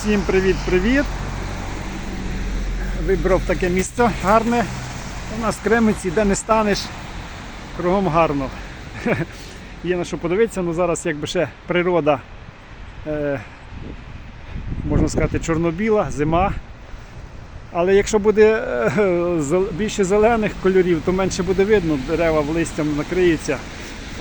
Всім привіт-привіт! Вибрав таке місце гарне. У нас в Кремниці, де не станеш, кругом гарно. Є на що подивитися, ну зараз якби ще природа, е, можна сказати, чорно-біла, зима. Але якщо буде е, більше зелених кольорів, то менше буде видно, дерева в листям накриються.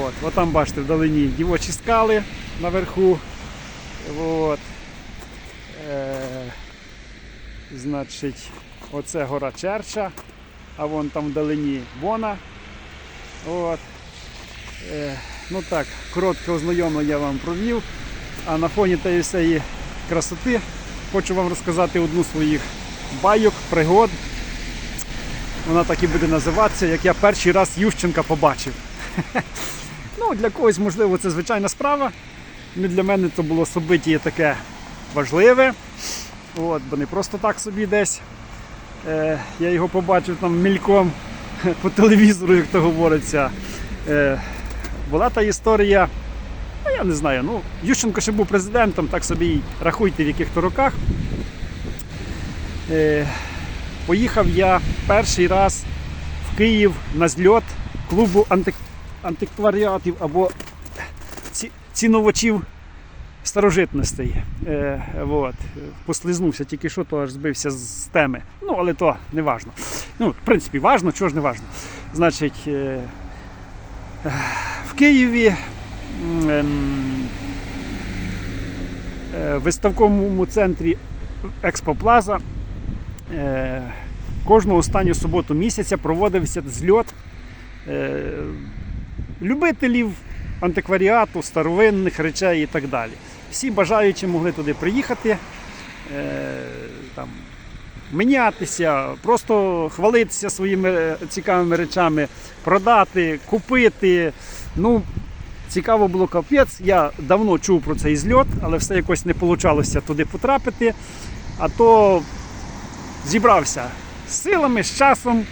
От, от бачите вдалині дівочі скали наверху. От. Е, значить, оце гора Черча, а вон там вдалині Вона. От. Е, ну так, коротке ознайомлення я вам провів. А на фоні тієї всієї красоти хочу вам розказати одну з своїх байок, пригод. Вона так і буде називатися, як я перший раз Ющенка побачив. Ну, для когось, можливо, це звичайна справа. Ну, для мене це було собиття таке важливе. От, бо не просто так собі десь. Е, я його побачив там мільком по телевізору, як то говориться. Е, була та історія, ну я не знаю, ну, Ющенко ще був президентом, так собі рахуйте в яких-то роках. Е, поїхав я перший раз в Київ на зльот клубу антик... антикваріатів або ці... ціновачів старожитностей. Е, вот. Послизнувся тільки що, то аж збився з теми. Ну, але то не важно. Ну, в принципі, важно, чого ж не важно. Значить, е, е, в Києві ем, е, в виставковому центрі Експо Плаза е, кожну останню суботу місяця проводився зльот е, любителів антикваріату, старовинних речей і так далі. Всі бажаючі могли туди приїхати, е, там, мінятися, просто хвалитися своїми е, цікавими речами, продати, купити. Ну, цікаво було капець. Я давно чув про цей зльот, але все якось не вийшло туди потрапити. А то зібрався з силами, з часом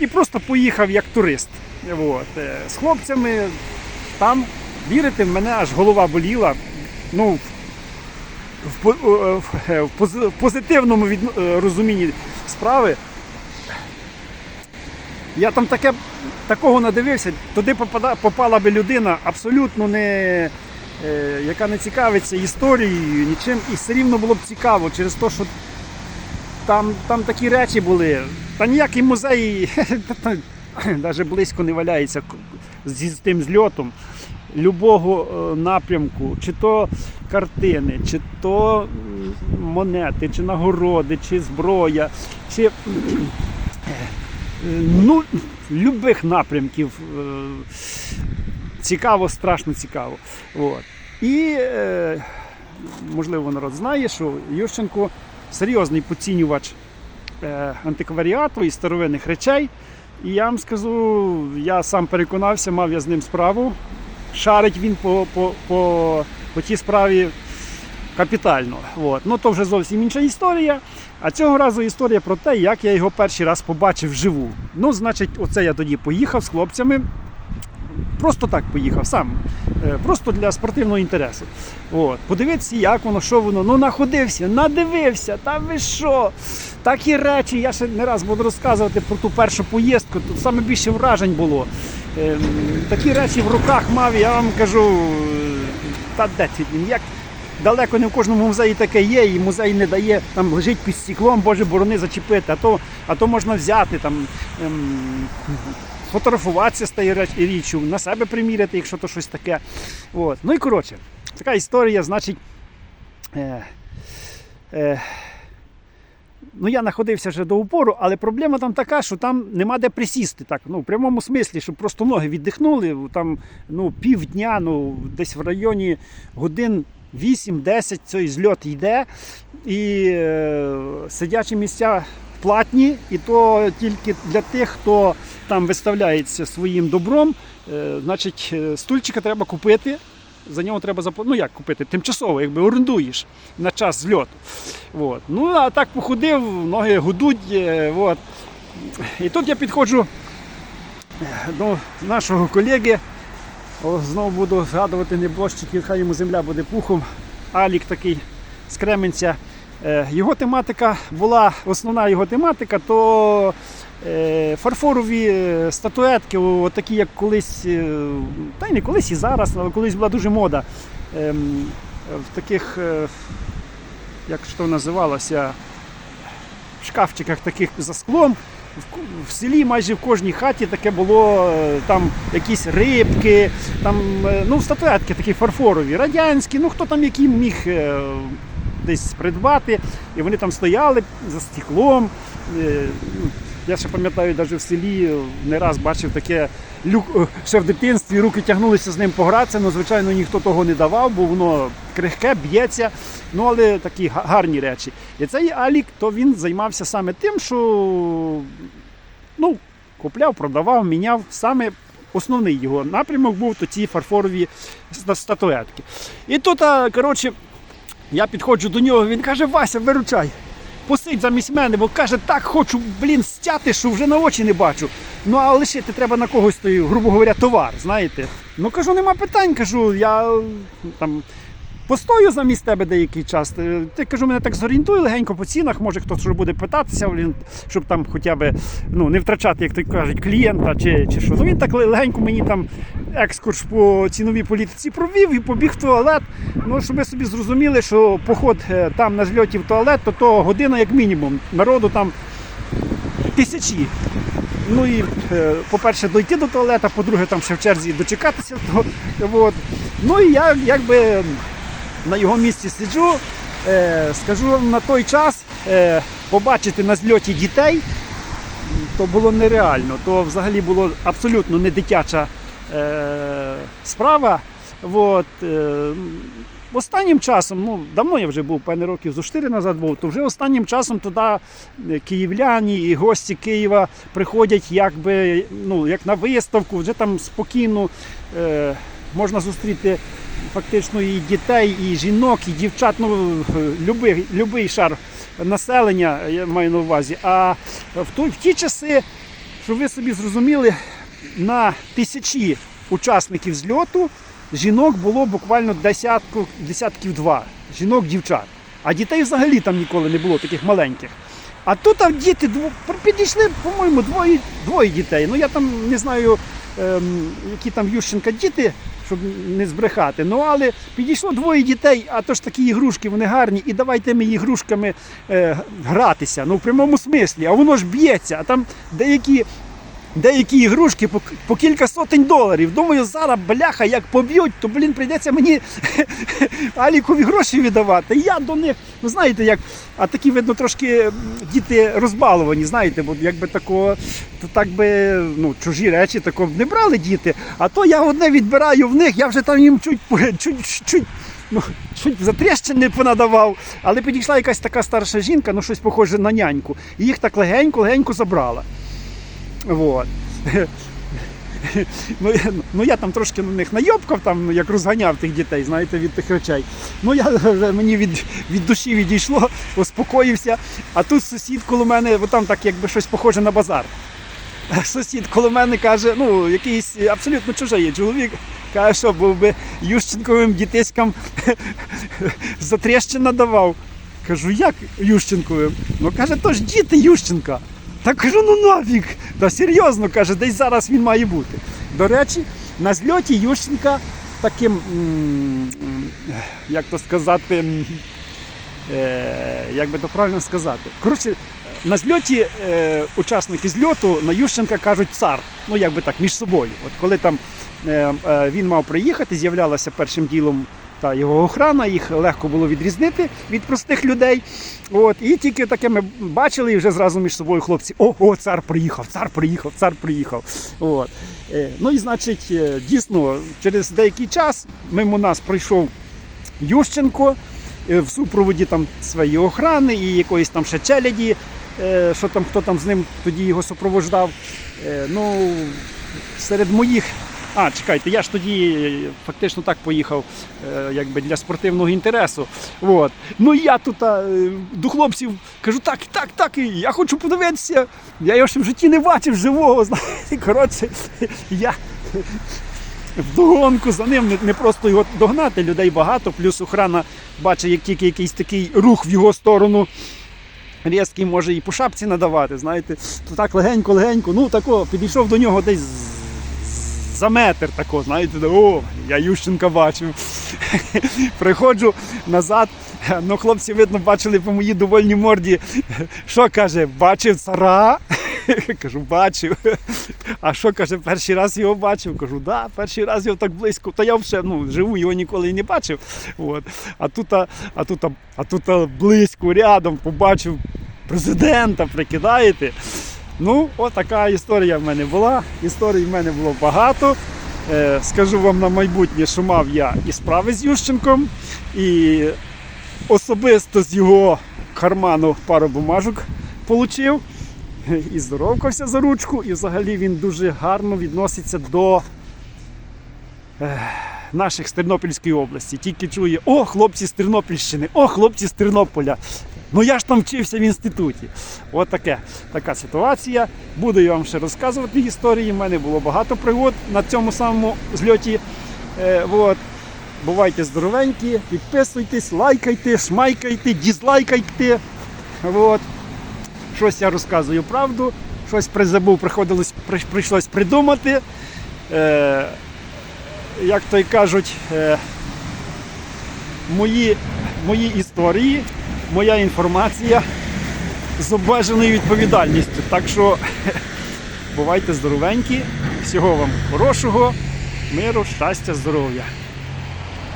і просто поїхав як турист. От. е, З хлопцями там, вірите, в мене аж голова боліла. Ну, в, по- е, в, е, в в позитивному від, е, розумінні справи. Я там таке, такого надивився, туди попада, попала би людина абсолютно не, яка не цікавиться історією, нічим, і все рівно було б цікаво через те, що там, там такі речі були. Та ніякий музей навіть близько не валяється з тим зльотом любого е, напрямку, чи то картини, чи то монети, чи нагороди, чи зброя, чи е, ну, любих напрямків. е, Цікаво, страшно цікаво. От. І можливо народ знає, що Ющенко серйозний поцінювач антикваріату і старовинних речей. І я вам скажу, я сам переконався, мав я з ним справу. Шарить він по, по, по, по тій справі капітально. От. Ну то вже зовсім інша історія. А цього разу історія про те, як я його перший раз побачив вживу. Ну, значить, оце я тоді поїхав з хлопцями. Просто так поїхав сам. Е, Просто для спортивного інтересу. От. Подивитися, як воно, що воно. Ну находився, надивився, та ви що? Такі речі, я ще не раз буду розказувати про ту першу поїздку. Тут саме більше вражень було. Ем, Такі речі в руках мав, я вам кажу, та де блін, як далеко не в кожному музеї таке є, і музей не дає, там лежить під стеклом, боже борони зачепити, а то, а то можна взяти там. Фотографуватися з тією річчю, на себе приміряти, якщо то щось таке. От. Ну і коротше, така історія, значить. Е, е, ну, я знаходився вже до упору, але проблема там така, що там нема де присісти. Так, ну, в прямому смислі, щоб просто ноги віддихнули. Там ну, півдня, ну, десь в районі годин 8-10 цей зльот йде. І е, сидячі місця платні, і то тільки для тих, хто там виставляється своїм добром. Е, значить, е, стульчика треба купити. За нього треба заплатити. Ну як купити? Тимчасово, якби орендуєш на час зльоту. От. Ну, а так походив, ноги гудуть. е, От. І тут я підходжу до нашого колеги. О, знову буду згадувати небожчиків, хай йому земля буде пухом. Алік такий з Кременця. Е, Його тематика була, основна його тематика, то е, фарфорові е, статуетки, такі як колись, та й не колись і зараз, але колись була дуже мода. ем, В таких, як то називалося, в шкафчиках таких за склом. В, селі майже в кожній хаті таке було там якісь рибки, там ну, статуетки такі фарфорові, радянські, ну хто там який міг десь придбати. І вони там стояли за стеклом. Е, ну, Я ще пам'ятаю, навіть в селі не раз бачив таке люк е, ще в дитинстві, руки тягнулися з ним погратися, але звичайно ніхто того не давав, бо воно крихке, б'ється. Ну але такі гарні речі. І цей Алік, то він займався саме тим, що ну, купляв, продавав, міняв. Саме основний його напрямок був то ці фарфорові статуетки. І тут, коротше, я підходжу до нього, він каже: Вася, виручай. Посидь замість мене, бо каже, так хочу, блін, стяти, що вже на очі не бачу. Ну а лишити треба на когось той, грубо говоря, товар, знаєте. Ну кажу, нема питань, кажу, я там постою замість тебе деякий час. Ти, ти кажу, мене так зорієнтуй легенько по цінах, може хтось вже буде питатися, щоб там хоча б ну, не втрачати, як то кажуть, клієнта чи, чи що. Ну він так легенько мені там екскурс по ціновій політиці провів і побіг в туалет. Ну, щоб ви собі зрозуміли, що поход е, там на зльоті в туалет, то, то година як мінімум. Народу там тисячі. Ну і, е, по-перше, дойти до туалета, по-друге, там ще в черзі дочекатися. То, от. Ну і я якби на його місці сиджу. Е, скажу вам, на той час е, побачити на зльоті дітей то було нереально. То взагалі було абсолютно не дитяча е, справа. От, Останнім часом, ну давно я вже був, певне років зо 4 назад був, то вже останнім часом туди київляні і гості Києва приходять якби, ну, як на виставку, вже там спокійно е, можна зустріти фактично і дітей, і жінок, і дівчат, ну любий, любий шар населення, я маю на увазі. А в, той, в ті часи, щоб ви собі зрозуміли, на тисячі учасників зльоту жінок було буквально десятку, десятків два. Жінок, дівчат. А дітей взагалі там ніколи не було таких маленьких. А тут а діти дво, підійшли, по-моєму, двоє, двоє дітей. Ну я там не знаю, ем, які там Ющенка діти, щоб не збрехати. Ну але підійшло двоє дітей, а то ж такі ігрушки, вони гарні, і давайте ми ігрушками е, гратися. Ну в прямому смислі, а воно ж б'ється, а там деякі деякі ігрушки по, по кілька сотень доларів. Думаю, зараз бляха, як поб'ють, то блін, прийдеться мені Алікові гроші віддавати. Я до них, ну знаєте, як, а такі, видно, трошки діти розбаловані, знаєте, бо якби такого, то так би ну, чужі речі такого б не брали діти. А то я одне відбираю в них, я вже там їм чуть чуть, чуть ну, чуть затріщини понадавав, але підійшла якась така старша жінка, ну щось похоже на няньку. І їх так легенько-легенько забрала. Вот. Ну, я, ну я там трошки на них найобкав, там, як розганяв тих дітей, знаєте, від тих речей. Ну я вже мені від, від душі відійшло, успокоївся. А тут сусід коло мене, бо там так якби щось похоже на базар. Сусід коло мене каже, ну якийсь абсолютно чужий чоловік, каже, що був би Ющенковим дітиськам затрещин надавав. Кажу, як Ющенковим? Ну каже, то ж діти Ющенка. Та кажу, ну нафіг. Та серйозно каже, десь зараз він має бути. До речі, на зльоті Ющенка таким, як то сказати, е, як би то правильно сказати. Коротше, на зльоті е, учасники зльоту на Ющенка кажуть цар. Ну як би так, між собою. От коли там е, він мав приїхати, з'являлася першим ділом та його охрана, їх легко було відрізнити від простих людей. От, і тільки таке ми бачили, і вже зразу між собою хлопці: о, о, цар приїхав, цар приїхав, цар приїхав. От. Е, ну і значить, е, дійсно, через деякий час мимо нас пройшов Ющенко е, в супроводі там своєї охрани і якоїсь там ще челяді, що там, хто там з ним тоді його супроводжав. Ну, серед моїх. А, чекайте, я ж тоді е, фактично так поїхав е, якби для спортивного інтересу. От. Ну я тут е, до хлопців кажу, так, так, так, і я хочу подивитися. Я його ще в житті не бачив живого. Коротше, я вдогонку за ним. Не, просто його догнати, людей багато, плюс охрана бачить, як тільки якийсь такий рух в його сторону. Різкий може і по шапці надавати, знаєте, то так легенько-легенько, ну тако, підійшов до нього десь за метр тако, знаєте, о, я Ющенка бачив. Приходжу назад, ну хлопці, видно, бачили по моїй довольній морді. Що каже, бачив цара? Кажу, бачив. А що каже, перший раз його бачив? Кажу, да, перший раз його так близько. Та я вже ну, живу, його ніколи не бачив. От. А тут, а, а тут, а тут близько, рядом побачив президента, прикидаєте. Ну, от така історія в мене була. Історій в мене було багато. Е, скажу вам на майбутнє, що мав я і справи з Ющенком, і особисто з його карману пару бумажок отримав. І здоровкався за ручку, і взагалі він дуже гарно відноситься до е, наших з Тернопільської області. Тільки чує, о, хлопці з Тернопільщини, о, хлопці з Тернополя. Ну я ж там вчився в інституті. От таке, така ситуація. Буду я вам ще розказувати історії. У мене було багато пригод на цьому самому зльоті. Е, от. Бувайте здоровенькі, підписуйтесь, лайкайте, шмайкайте, дізлайкайте. От. Щось я розказую правду, щось призабув, приходилось, при- прийшлось придумати. Е, як то й кажуть, е, мої, мої історії, моя інформація з обмеженою відповідальністю. Так що бувайте здоровенькі, всього вам хорошого, миру, щастя, здоров'я.